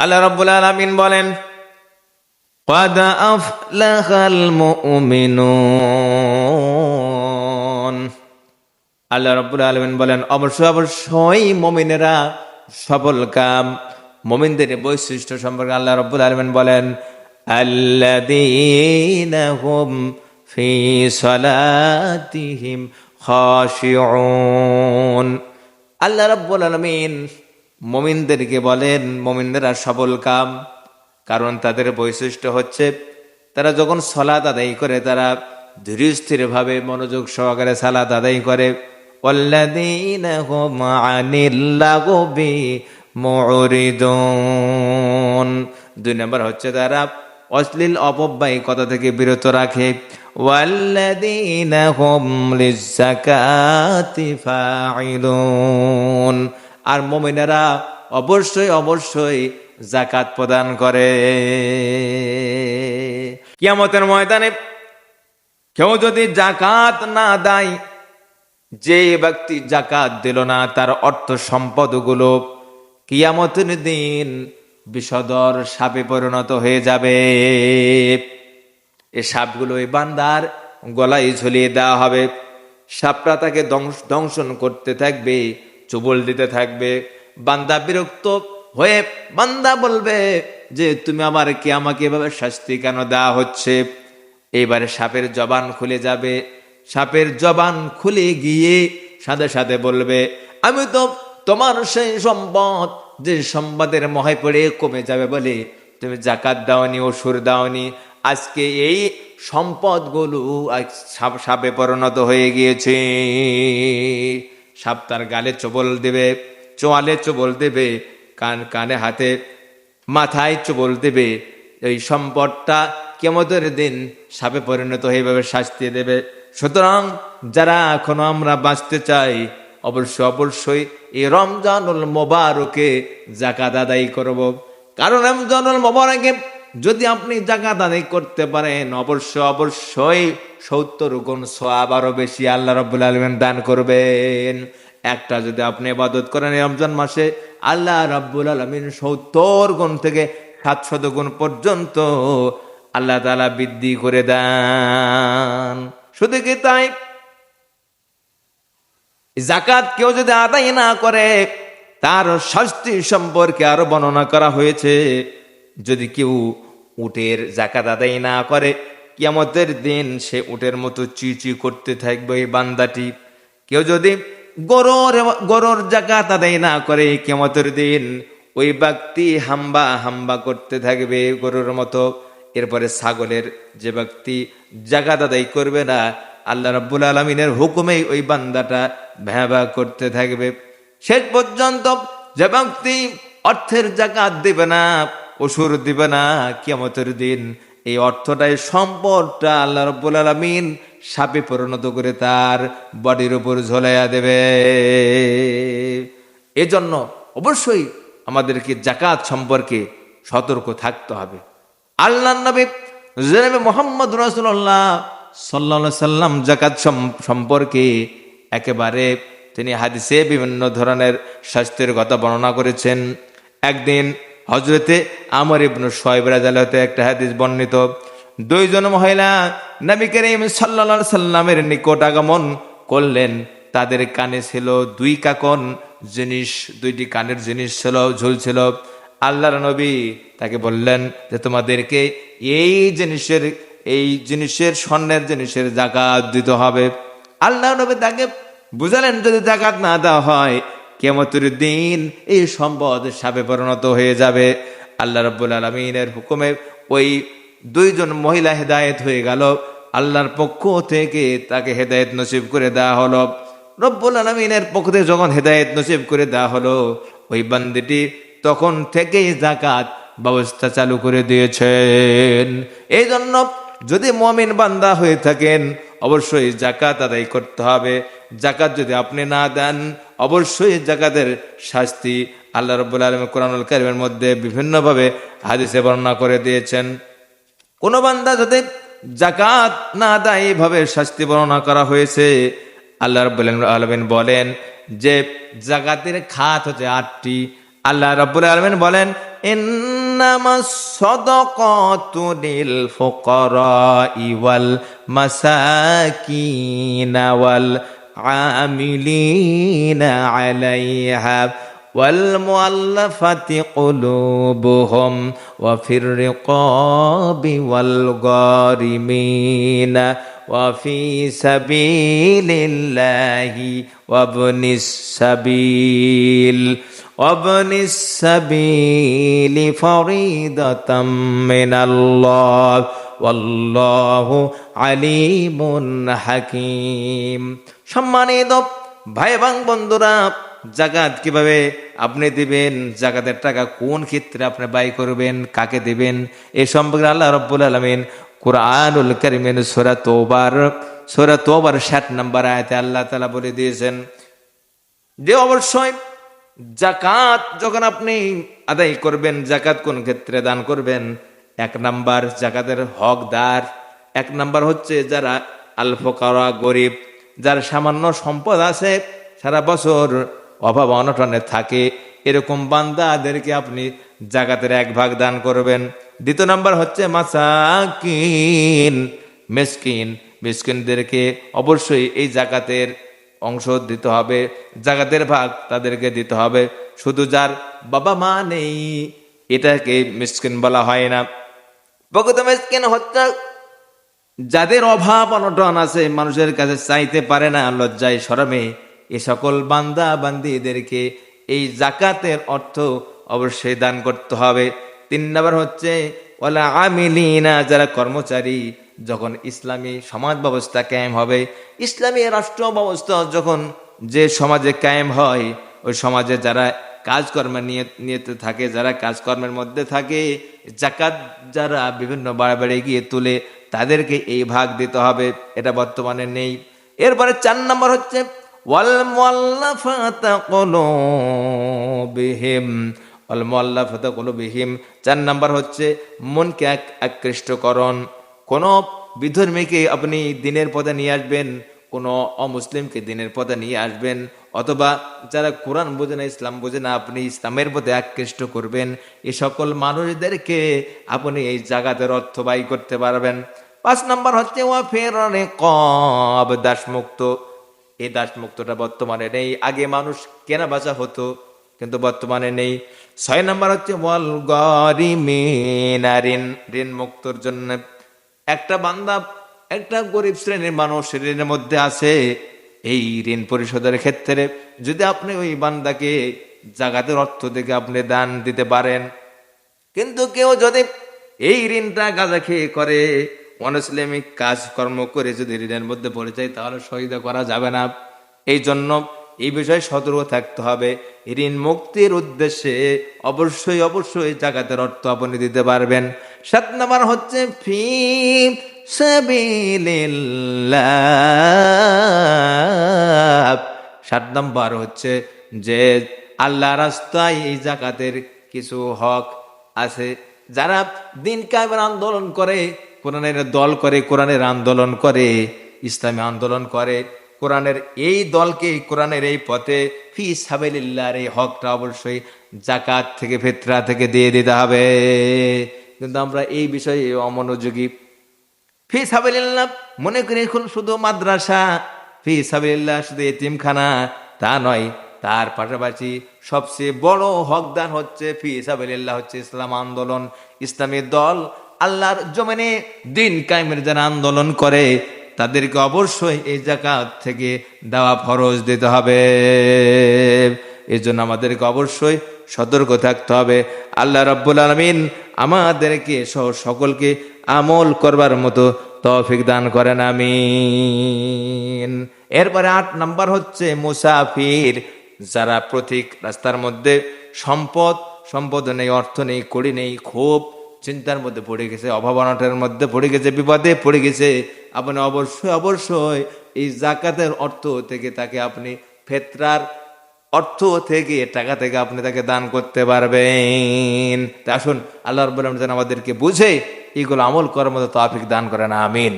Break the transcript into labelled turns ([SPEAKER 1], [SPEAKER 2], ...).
[SPEAKER 1] আল্লাহ রব্বুল আলমিন বলেন قد أفلح المؤمنون আল্লাহ রব্বুল আলমিন বলেন অবশ্যই অবশ্যই মমিনেরা সফল কাম মমিনদের বৈশিষ্ট্য সম্পর্কে আল্লাহ রব্বুল আলমিন বলেন আল্লাযীনা হুম ফি সালাতিহিম খাশিউন আল্লাহ রব্বুল আলমিন মমিনদেরকে বলেন, মমিনদেরা সবল কাম, কারণ তাদের বৈশিষ্ট্য হচ্ছে তারা যখন সলাদ আদায় করে, তারা ধীরস্থিরভাবে মনোযোগ সহকারে সালাদ আদায় করে। দুই নম্বর হচ্ছে তারা অশ্লীল অপব্যয় কথা থেকে বিরত রাখে। ওয়াল্লাদিন আর মুমিনেরা অবশ্যই অবশ্যই জাকাত প্রদান করে। কিয়ামতের ময়দানে কেউ যদি জাকাত না দেয়, যে ব্যক্তি জাকাত দিল না, তার অর্থ সম্পদগুলো কিয়ামতের দিন বিষদর সাপে পরিণত হয়ে যাবে। এই সাপগুলো এই বান্দার গলায় ঝুলিয়ে দেওয়া হবে। সাপটা তাকে দংশ- দংশন করতে থাকবে। চুবল দিতে থাকবে। বান্দা বিরক্ত হয়ে বান্দা বলবে যে, তুমি আমার কি? আমাকে এভাবে শাস্তি কেন দেওয়া হচ্ছে? এবারে সাপের জবান খুলে যাবে। সাপের জবান খুলে গিয়ে সাথে সাথে বলবে, আমি তো তোমার সেই সম্পদ, যে সম্পদের মহায় পড়ে কমে যাবে বলে। তুমি জাকাত দাওনি ওষুর দাওনি। আজকে এই সম্পদগুলো সাপে পরিণত হয়ে গিয়েছে। সাপ তার গালে চবল দেবে, চোয়ালে চবল দেবে, কান কানে হাতে, মাথায় চবল দেবে। এই সম্পদটা কেমতের দিন সাপে পরিণত হয়ে এভাবে শাস্তি দেবে। সুতরাং যারা এখনও আমরা বাঁচতে চাই অবশ্যই অবশ্যই এই রমজানুল মোবারকে জাকাত আদায় করব। কারণ রমজানুল মোবারকে যদি আপনি জাকাত আদায় করতে পারেন অবশ্যই অবশ্যই সত্তর গুণ সোয়াব আরও বেশি আল্লাহ রব্বুল আলমেন দান করবেন। একটা যদি আপনি ইবাদত করেন রমজান মাসে, আল্লাহ রাব্বুল আলমিন সত্তর গুণ থেকে সাতশত গুণ পর্যন্ত আল্লাহ তালা বৃদ্ধি করে দেন। শুধু কি তাই? জাকাত কেউ যদি আদায় না করে, তার শাস্তি সম্পর্কে আরও বর্ণনা করা হয়েছে। যদি কেউ উটের জাকাত আদায় না করে কিয়ামতের দিন সে উটের মতো চিচি করতে থাকবে এই বান্দাটি। কেউ যদি গরুর গরুর জাকাত আদায় না করে কিয়ামতের দিন, ওই ব্যক্তি হাম্বা হাম্বা করতে থাকবে গরুর মতো। এরপরে ছাগলের যে ব্যক্তি জাকাত আদায় করবে না, আল্লাহ রাব্বুল আলমিনের হুকুমে ওই বান্দাটা ভ্যাবা করতে থাকবে। শেষ পর্যন্ত যে ব্যক্তি অর্থের জাকাত দিবে না অসুর দিবে না, কিয়ামতের দিন এই অর্থটাই সম্পদটা আল্লাহ রব্বুল আলমিন সাপে পরিণত করে তার বডির উপর ঝোলাইয়া দেবে। এজন্য অবশ্যই আমাদেরকে জাকাত সম্পর্কে সতর্ক থাকতে হবে। আল্লাহ নবী মোহাম্মদ রসুল্লাহ সাল্লা সাল্লাম জাকাত সম- সম্পর্কে একেবারে তিনি হাদিসে বিভিন্ন ধরনের স্বাস্থ্যের কথা বর্ণনা করেছেন। একদিন হজরতে আমর ইবনু সোয়েব রাজালতে একটা হাদিস বর্ণিত। দুইজন মহিলা নবী করিম সাল্লা সাল্লামের নিকট আগমন করলেন। তাদের কানে ছিল দুই কাকন, জিনিস, দুইটি কানের জিনিস ছিল ঝুলছিল আল্লাহর নবী তাকে বললেন যে, তোমাদেরকে এই জিনিসের এই জিনিসের, স্বর্ণের জিনিসের জাকাত দিতে হবে। আল্লাহ নবী তাকে বুঝালেন, যদি জাকাত না দেওয়া হয় কেমতের দিন এই সম্পদ সাপে পরিণত হয়ে যাবে। আল্লাহ রব্বুল আলমিনের হুকুমে ওই দুইজন মহিলা হেদায়েত হয়ে গেল। আল্লাহর পক্ষ থেকে তাকে হেদায়েত নসিব করে দেওয়া হলো। রব্বুল আলমিনের পক্ষ থেকে যখন হেদায়েত নসিব করে দেওয়া হলো, ওই বান্দিটি তখন থেকেই জাকাত ব্যবস্থা চালু করে দিয়েছেন। এই জন্য যদি মমিন বান্দা হয়ে থাকেন, অবশ্যই জাকাত আদায় করতে হবে। জাকাত যদি আপনি না দেন, অবশ্যই জাকাতের শাস্তি আল্লাহ রব্বুল আলম কোরআনুল কারিমের মধ্যে বিভিন্নভাবে হাদিসে বর্ণনা করে দিয়েছেন। কোন বান্দা যদি জাকাত না দেয় এইভাবে শাস্তি বর্ণনা করা হয়েছে। আল্লাহ রব্বুল আলমিন বলেন যে জাকাতের খাত হচ্ছে আটটি। আল্লাহ রব্বুল আলমিন বলেন লিল ফুকারাই ওয়াল عاملين عليها والمؤلفة قلوبهم وفي الرقاب والغارمين وفي سبيل الله وابن السبيل وابن السبيل فريضة من الله ওয়াল্লাহু আলিমুন হাকিম। সম্মানিত ভাই এবং বন্ধুরা, জাকাত কীভাবে আপনি দিবেন, জাকাতের টাকা কোন ক্ষেত্রে আপনি ব্যয় করবেন, কাকে দিবেন, এ সম্পর্কে আল্লাহ রব্বুল আলমিন কোরআনুল করিমেন সোরা তোবার সোরা তোবার ষাট নম্বর আয়তে আল্লাহ তালা বলে দিয়েছেন যে অবশ্যই জাকাত যখন আপনি আদায় করবেন, জাকাত কোন ক্ষেত্রে দান করবেন এক নাম্বার জাকাতের হকদার, এক নাম্বার হচ্ছে যারা আলফকারা গরিব, যার সামান্য সম্পদ আছে, সারা বছর অভাব অনটনে থাকে, এরকম বান্দাদেরকে আপনি জাকাতের এক ভাগ দান করবেন। দ্বিতীয় নাম্বার হচ্ছে মাসাকিন, মেসকিন, মিসকিনদেরকে অবশ্যই এই জাকাতের অংশ দিতে হবে, জাকাতের ভাগ তাদেরকে দিতে হবে। শুধু যার বাবা মা নেই, এটাকে মিসকিন বলা হয় না। প্রকৃত মিসকিন যাদের অভাব অনটন আছে, মানুষের কাছে চাইতে পারে না লজ্জায় শরমে এ সকল বান্দা বান্দিদেরকে এই জাকাতের অর্থ অবশ্যই দান করতে হবে। তিন নম্বর হচ্ছে ওলা আমিলিনা, যারা কর্মচারী, যখন ইসলামী সমাজ ব্যবস্থা কায়েম হবে, ইসলামী রাষ্ট্র ব্যবস্থা যখন যে সমাজে কায়েম হয়, ওই সমাজে যারা কাজকর্মে নিয়ে, নিয়েতে থাকে, যারা কাজকর্মের মধ্যে থাকে জাকাত যারা বিভিন্ন বাড়াবাড়ি গিয়ে তুলে, তাদেরকে এই ভাগ দিতে হবে, এটা বর্তমানে নেই। এরপরে চার নম্বর হচ্ছে, ওয়াল মুআল্লাফাতা কুলুবিহিম, ওয়াল মুআল্লাফাতা কুলুবিহিম। চার নম্বর হচ্ছে, মনকে আকৃষ্টকরণ। কোন বিধর্মীকে আপনি দিনের পথে নিয়ে আসবেন কোন অমুসলিমকে দিনের পথে নিয়ে আসবেন, অথবা যারা কোরআন বোঝে না, ইসলাম বোঝে না, আপনি ইসলামের প্রতি আকৃষ্ট করবেন। এ সকল মানুষদেরকে আপনি এই জাগাতের অর্থ ব্যয় করতে পারবেন। পাঁচ নম্বর হচ্ছে, ওয়া ফেরনে কব দাসমুক্ত। এই দাসমুক্তটা বর্তমানে নেই। আগে মানুষ কেনা বেচা হতো, কিন্তু বর্তমানে নেই। ছয় নম্বর হচ্ছে, ওয়াল গরিমিন ঋণ ঋণ মুক্তর জন্য। একটা বান্দা একটা গরিব শ্রেণির মানুষ ঋণের মধ্যে আছে, এই ঋণ পরিশোধের ক্ষেত্রে যদি আপনি ওই বান্দাকে জাগাতের অর্থ থেকে আপনি দান দিতে পারেন। কিন্তু কেউ যদি এই ঋণটা গাঁজা খেয়ে করে অনইসলামিক কাজকর্ম করে যদি ঋণের মধ্যে পড়ে যায়, তাহলে সহিদা করা যাবে না। এই জন্য এই বিষয়ে সতর্ক থাকতে হবে। ঋণ মুক্তির উদ্দেশ্যে অবশ্যই অবশ্যই জাগাতের অর্থ আপনি দিতে পারবেন। সাত নম্বর হচ্ছে, ফি সাবিলিল্লাহ। সাত নম্বর হচ্ছে যে, আল্লাহ রাস্তায় এই জাকাতের কিছু হক আছে। যারা দিন কায়েমের আন্দোলন করে, কোরআনের দল করে, কোরআনের আন্দোলন করে, ইসলামী আন্দোলন করে, কোরআনের এই দলকে কোরআনের এই পথে ফি সাবেলিল্লাহর এই হকটা অবশ্যই জাকাত থেকে, ফেতরা থেকে দিয়ে দিতে হবে। কিন্তু আমরা এই বিষয়ে অমনোযোগী। ফি সাবিলিল্লাহ, মনে করি এখন শুধু মাদ্রাসা, ফি সাবিলিল্লাহ, শুধু এতিমখানা, তা নয়। তার পাশাপাশি সবচেয়ে বড় হকদান হচ্ছে, ফি সাবিলিল্লাহ, হচ্ছে ইসলাম আন্দোলন। ইসলামী দল আল্লাহর জমিনে দিন কায়েমের যারা আন্দোলন করে, তাদেরকে অবশ্যই এই জাকাত থেকে দেওয়া ফরজ দিতে হবে। এই জন্য আমাদেরকে অবশ্যই সতর্ক থাকতে হবে। আল্লাহ রব্বুল আলমিন আমাদেরকে সহ সকলকে আমল করবার মতো তৌফিক দান করেন, আমিন। এরপরে আট নাম্বার হচ্ছে মুসাফির, যারা প্রতীক রাস্তার মধ্যে সম্পদ সম্পদ নেই, অর্থ নেই, কড়ি নেই খুব চিন্তার মধ্যে পড়ে গেছে অভাব অনটনের মধ্যে পড়ে গেছে, বিপদে পড়ে গেছে। আপনি অবশ্যই অবশ্যই এই জাকাতের অর্থ থেকে তাকে আপনি ফেতরার অর্থ থেকে টাকা থেকে আপনি তাকে দান করতে পারবেন। আসুন, আল্লাহ যেন আমাদেরকে বুঝে, এগুলো আমল করার মতো তাফিক দান করেন, আমিন।